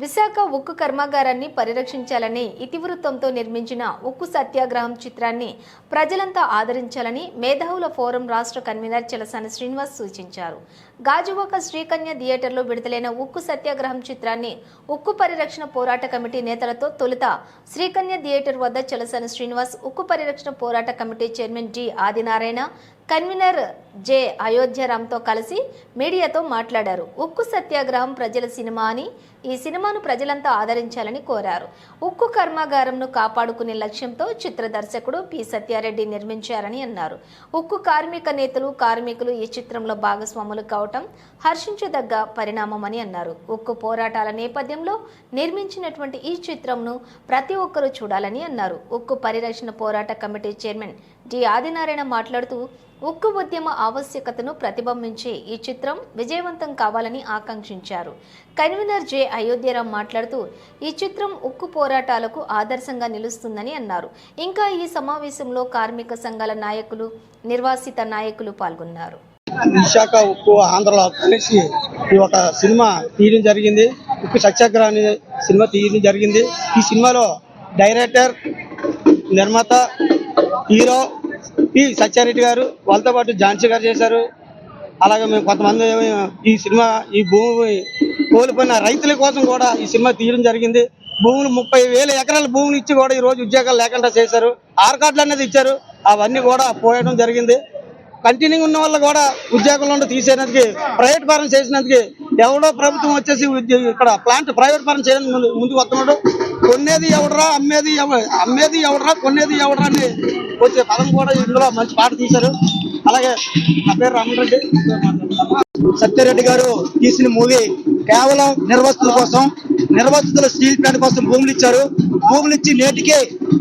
విశాఖ ఉక్కు కర్మాగారాన్ని పరిరక్షించాలని ఇతివృత్తంతో నిర్మించిన ఉక్కు సత్యాగ్రహం చిత్రాన్ని ప్రజలంతా ఆదరించాలని మేధావుల ఫోరం రాష్ట్ర కన్వీనర్ చలసాని శ్రీనివాస్ సూచించారు. గాజువాక శ్రీకన్య థియేటర్లో విడుదలైన ఉక్కు సత్యాగ్రహం చిత్రాన్ని ఉక్కు పరిరక్షణ పోరాట కమిటీ నేతలతో తొలుత శ్రీకన్య థియేటర్ వద్ద చలసాని శ్రీనివాస్ ఉక్కు పరిరక్షణ పోరాట committee chairman D Adinarayana convener J అయోధ్యరామ్తో కలిసి మీడియాతో మాట్లాడారు. ఉక్కు సత్యాగ్రహం ప్రజల సినిమా అని ఈ సినిమాను ప్రజలంతా ఆదరించాలని కోరారు. ఉక్కు కర్మాగారంను కాపాడుకునే లక్ష్యంతో చిత్ర దర్శకుడు పి సత్యారెడ్డి నిర్మించారని అన్నారు. ఉక్కు కార్మిక నేతలు కార్మికులు ఈ చిత్రంలో భాగస్వాములు కావటం హర్షించదగ్గ పరిణామమని అన్నారు. ఉక్కు పోరాటాల నేపథ్యంలో నిర్మించినటువంటి ఈ చిత్రంను ప్రతి ఒక్కరూ చూడాలని అన్నారు. ఉక్కు పరిరక్షణ పోరాట కమిటీ చైర్మన్ డి ఆదినారాయణ మాట్లాడుతూ ఉక్కు ఉద్యమ ఆవశ్యకతను ప్రతిబింబించే ఈ చిత్రం విజయవంతం కావాలని ఆకాంక్షించారు. కన్వీనర్ జె అయోధ్యరాం మాట్లాడుతూ ఈ చిత్రం ఉక్కు పోరాటాలకు ఆదర్శంగా నిలుస్తుందని అన్నారు. ఇంకా ఈ సమావేశంలో కార్మిక సంఘాల నాయకులు నిర్వాసిత నాయకులు పాల్గొన్నారు. విశాఖ ఉక్కు ఆంధ్రలో కలిసి ఈ ఒక సినిమా తీయడం జరిగింది. ఉక్కు సత్యాగ్రహ అనే సినిమా తీయడం జరిగింది. ఈ సినిమాలో డైరెక్టర్ నిర్మాత హీరో పి సత్యారెడ్డి గారు వాళ్ళతో పాటు ఝాన్సీ గారు చేశారు. అలాగే మేము కొంతమంది ఈ సినిమా ఈ భూమి కోల్పోయిన రైతుల కోసం కూడా ఈ సినిమా తీయడం జరిగింది. భూములు ముప్పై వేల ఎకరాల భూములు ఇచ్చి కూడా ఈ రోజు ఉద్యోగాలు లేకుండా చేశారు. ఆర్ కార్డులు అనేది ఇచ్చారు. అవన్నీ కూడా పోయడం జరిగింది. కంటిన్యూ ఉన్న వాళ్ళు కూడా ఉద్యోగంలో నుండి తీసేందుకు ప్రైవేట్ పరం చేసినందుకు ఎవడో ప్రభుత్వం వచ్చేసి ఇక్కడ ప్లాంట్ ప్రైవేట్ పరం చేయడానికి ముందు ముందుకు వస్తున్నాడు. కొనేది ఎవడరా అమ్మేది ఎవ- అమ్మేది ఎవడరా కొనేది ఎవడరా అని వచ్చే పదం కూడా ఇందులో మంచి పాట తీశారు. అలాగే నా పేరు రమణరెడ్డి సత్యరెడ్డి గారు తీసిన మూవీ కేవలం నిర్వస్తుల కోసం నిర్వస్తుల స్టీల్ ప్లాంట్ కోసం భూములు ఇచ్చారు. భూములు ఇచ్చి నేటికి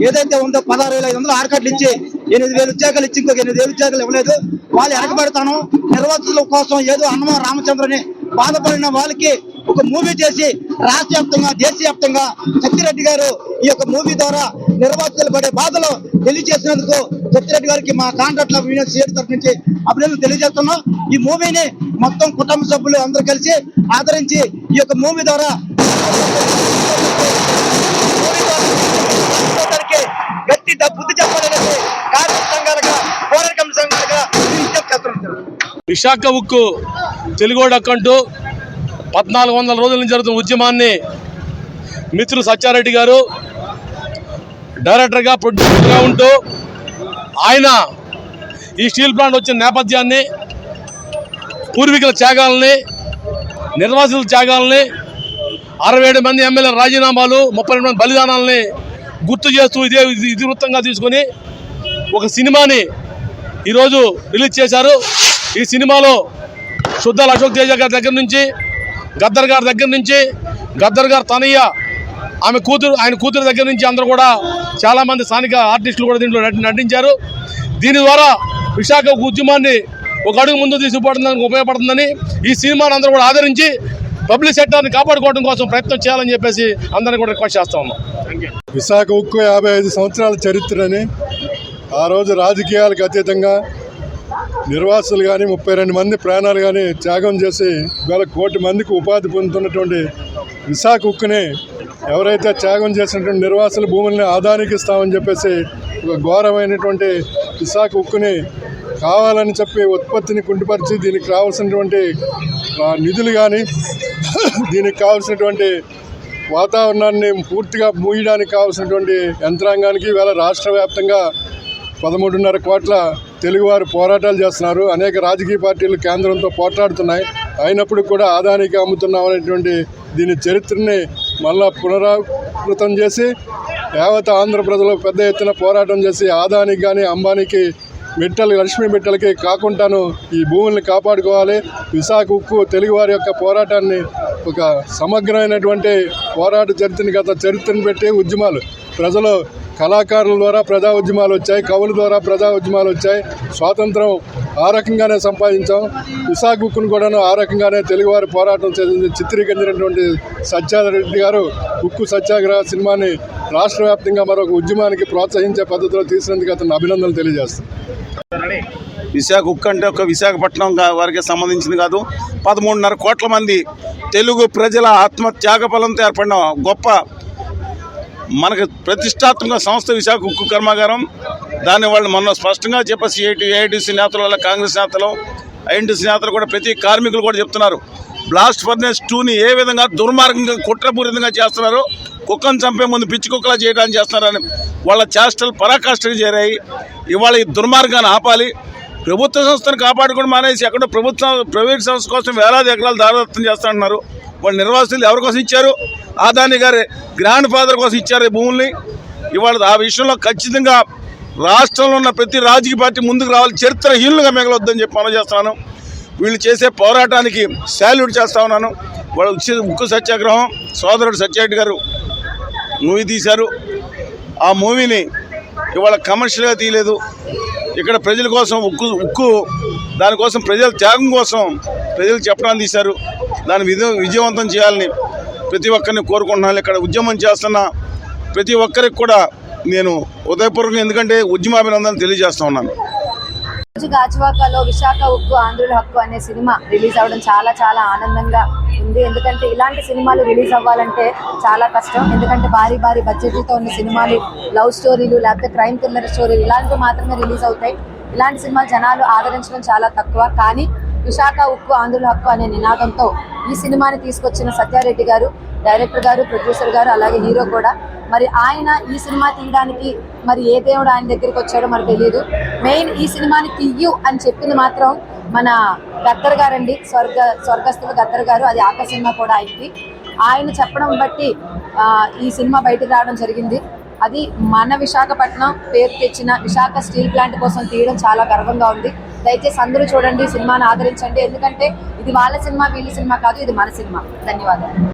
ఏదైతే ఉందో పదహారు వేల ఐదు వందలు ఆర్కాట్లు ఇచ్చి ఎనిమిది వేలు ఉద్యోగాలు ఇచ్చి ఇంకొక ఎనిమిది వేలు ఉద్యోగాలు ఇవ్వలేదు. వాళ్ళు ఎరగబడతాను నిర్వస్తుల కోసం ఏదో అన్నమ రామచంద్రని బాధపడిన వాళ్ళకి ఒక మూవీ చేసి రాష్ట్ర వ్యాప్తంగా దేశవ్యాప్తంగా సత్యరెడ్డి గారు ఈ యొక్క మూవీ ద్వారా నిర్వాసితులు పడే బాధలు తెలియజేసినందుకు సత్యరెడ్డి గారికి మా కాంట్రాక్ట్ యూనియన్ సీఎం తరఫు నుంచి అభినందనలు తెలియజేస్తున్నాం. ఈ మూవీని మొత్తం కుటుంబ సభ్యులు అందరూ కలిసి ఆదరించి ఈ యొక్క మూవీ ద్వారా గట్టి బుద్ధి చెప్పాలనేది కార్మిక సంఘాలుగా పోరాట సంఘాలుగా విశాఖ ఉక్కు తెలుగోడు అక్కంటూ పద్నాలుగు వందల రోజుల నుంచి జరుగుతున్న ఉద్యమాన్ని మిత్రులు సత్యారెడ్డి గారు డైరెక్టర్గా ప్రొడ్యూసర్గా ఉంటూ ఆయన ఈ స్టీల్ ప్లాంట్ వచ్చిన నేపథ్యాన్ని పూర్వీకుల త్యాగాలని నిర్వాసితుల త్యాగాలని అరవై ఏడు మంది ఎమ్మెల్యే రాజీనామాలు ముప్పై రెండు మంది బలిదానాలని గుర్తు చేస్తూ ఇదే ఇతివృత్తంగా తీసుకొని ఒక సినిమాని ఈరోజు రిలీజ్ చేశారు. ఈ సినిమాలో శుద్ధాల అశోక్ తేజ గారి దగ్గర నుంచి గద్దర్ గారి దగ్గర నుంచి గద్దర్ గారు తనయ్య ఆమె కూతురు ఆయన కూతురు దగ్గర నుంచి అందరూ కూడా చాలామంది స్థానిక ఆర్టిస్టులు కూడా దీంట్లో నటి- నటించారు. దీని ద్వారా విశాఖ ఉద్యమాన్ని ఒక అడుగు ముందు తీసుకుపోవడానికి ఉపయోగపడుతుందని ఈ సినిమాను అందరూ కూడా ఆదరించి పబ్లిక్ సెక్టార్ని కాపాడుకోవడం కోసం ప్రయత్నం చేయాలని చెప్పేసి అందరినీ కూడా రిక్వెస్ట్ చేస్తా ఉన్నాం. విశాఖ ఉక్కు యాభై ఐదు సంవత్సరాల చరిత్రని ఆ రోజు రాజకీయాలకు అతీతంగా నిర్వాసులు కానీ ముప్పై రెండు మంది ప్రాణాలు కానీ త్యాగం చేసి వేల కోటి మందికి ఉపాధి పొందుతున్నటువంటి విశాఖ ఉక్కుని ఎవరైతే త్యాగం చేసినటువంటి నిర్వాసుల భూముల్ని ఆదానికి ఇస్తామని చెప్పేసి ఒక ఘోరమైనటువంటి విశాఖ ఉక్కుని కావాలని చెప్పి ఉత్పత్తిని కుంటుపరిచి దీనికి కావాల్సినటువంటి నిధులు కానీ దీనికి కావాల్సినటువంటి వాతావరణాన్ని పూర్తిగా మూయడానికి కావాల్సినటువంటి యంత్రాంగానికి వేళ రాష్ట్ర వ్యాప్తంగా పదమూడున్నర కోట్ల తెలుగువారు పోరాటాలు చేస్తున్నారు. అనేక రాజకీయ పార్టీలు కేంద్రంతో పోట్లాడుతున్నాయి. అయినప్పుడు కూడా ఆదానికి అమ్ముతున్నాం అనేటువంటి దీని చరిత్రని మళ్ళా పునరావృతం చేసి యావత్ ఆంధ్ర ప్రజలు పెద్ద ఎత్తున పోరాటం చేసి ఆదానికి కానీ అంబానీకి మిట్టలు లక్ష్మీ మిట్టలకి కాకుండాను ఈ భూముల్ని కాపాడుకోవాలి. విశాఖ ఉక్కు తెలుగువారి యొక్క పోరాటాన్ని ఒక సమగ్రమైనటువంటి పోరాట చరిత్రని గత చరిత్రను పెట్టే ఉద్యమాలు. ప్రజలు కళాకారుల ద్వారా ప్రజా ఉద్యమాలు వచ్చాయి కవుల ద్వారా ప్రజా ఉద్యమాలు వచ్చాయి. స్వాతంత్రం ఆ రకంగానే సంపాదించాం. విశాఖ ఉక్కును కూడాను ఆ రకంగానే తెలుగువారి పోరాటం చేసింది చిత్రీకరించినటువంటి సత్యారెడ్డి గారు. ఉక్కు సత్యాగ్రహ సినిమాని రాష్ట్ర వ్యాప్తంగా మరొక ఉద్యమానికి ప్రోత్సహించే పద్ధతిలో తీసినందుకు అతను అభినందనలు తెలియజేస్తాను విశాఖ ఉక్కు అంటే ఒక విశాఖపట్నం వారికి సంబంధించింది కాదు. పదమూడున్నర కోట్ల మంది తెలుగు ప్రజల ఆత్మ త్యాగఫలంతో ఏర్పడిన గొప్ప మనకు ప్రతిష్టాత్మక సంస్థ విశాఖ ఉక్కు కర్మాగారం. దాన్ని వాళ్ళు మొన్న స్పష్టంగా చెప్పేసి ఏఐటి ఏఐటీసీ నేతలు వల్ల కాంగ్రెస్ నేతలు ఐఎన్టీసీ నేతలు కూడా ప్రతి కార్మికులు కూడా చెప్తున్నారు. బ్లాస్ట్ ఫర్నెస్ టూని ఏ విధంగా దుర్మార్గంగా కుట్రపూరితంగా చేస్తున్నారు కుక్కను చంపే ముందు పిచ్చి కుక్కలా చేయడానికి చేస్తున్నారని వాళ్ళ చేష్టలు పరాకాష్ఠకు చేరాయి. ఇవాళ ఈ దుర్మార్గాన్ని ఆపాలి. ప్రభుత్వ సంస్థను కాపాడుకోవడం మానేసి ఎక్కడో ప్రభుత్వ ప్రైవేట్ సంస్థ కోసం వేలాది ఎకరాలు దారదత్తం చేస్తాంటున్నారు వాళ్ళు నిర్వాసితులు ఎవరి కోసం ఇచ్చారు? ఆదాని గారి గ్రాండ్ ఫాదర్ కోసం ఇచ్చారు ఈ భూముల్ని. ఇవాళ ఆ విషయంలో ఖచ్చితంగా రాష్ట్రంలో ఉన్న ప్రతి రాజకీయ పార్టీ ముందుకు రావాలి చరిత్రహీనులుగా మిగలొద్దని చెప్పి మనం వీళ్ళు చేసే పోరాటానికి శాల్యూట్ చేస్తా ఉన్నాను. వాళ్ళు వచ్చేది ఉక్కు సత్యాగ్రహం సోదరుడు సత్యారెడ్డి గారు మూవీ తీశారు. ఆ మూవీని ఇవాళ కమర్షియల్గా తీయలేదు. ఇక్కడ ప్రజల కోసం ఉక్కు ఉక్కు దానికోసం ప్రజల త్యాగం కోసం ప్రజలు చెప్పడానికి తీశారు. దాన్ని విజయవంతం చేయాలని ప్రతి ఒక్కరిని కోరుకుంటున్నాను. ఇక్కడ ఉద్యమం చేస్తున్న ప్రతి ఒక్కరికి కూడా నేను ఉదయపూర్వకం ఎందుకంటే ఉద్యమాభినందనలు తెలియజేస్తా ఉన్నాను. రోజు గాజువాకలో విశాఖ ఉక్కు ఆంధ్రుల హక్కు అనే సినిమా రిలీజ్ అవ్వడం చాలా చాలా ఆనందంగా ఉంది. ఎందుకంటే ఇలాంటి సినిమాలు రిలీజ్ అవ్వాలంటే చాలా కష్టం. ఎందుకంటే భారీ భారీ బడ్జెట్లతో ఉన్న సినిమాలు లవ్ స్టోరీలు లేకపోతే క్రైమ్ థ్రిల్లర్ స్టోరీలు ఇలాంటివి మాత్రమే రిలీజ్ అవుతాయి. ఇలాంటి సినిమాలు జనాలు ఆదరించడం చాలా తక్కువ. కానీ విశాఖ ఉక్కు ఆంధ్రుల హక్కు అనే నినాదంతో ఈ సినిమాని తీసుకొచ్చిన సత్యారెడ్డి గారు డైరెక్టర్ గారు ప్రొడ్యూసర్ గారు అలాగే హీరో కూడా. మరి ఆయన ఈ సినిమా తీయడానికి మరి ఏ దేవుడు ఆయన దగ్గరికి వచ్చాడో మరి తెలియదు మెయిన్ ఈ సినిమాని తీయు అని చెప్పింది మాత్రం మన గద్దర్ గారండి. స్వర్గ స్వర్గస్థులు గద్దర్ గారు. అది ఆక సినిమా కూడా అయింది ఆయన చెప్పడం బట్టి ఈ సినిమా బయటకు రావడం జరిగింది. అది మన విశాఖపట్నం పేరు తెచ్చిన విశాఖ స్టీల్ ప్లాంట్ కోసం తీయడం చాలా గర్వంగా ఉంది. దయచేసి అందరూ చూడండి సినిమాను ఆదరించండి. ఎందుకంటే ఇది వాళ్ళ సినిమా వీళ్ళ సినిమా కాదు ఇది మన సినిమా. ధన్యవాదాలు.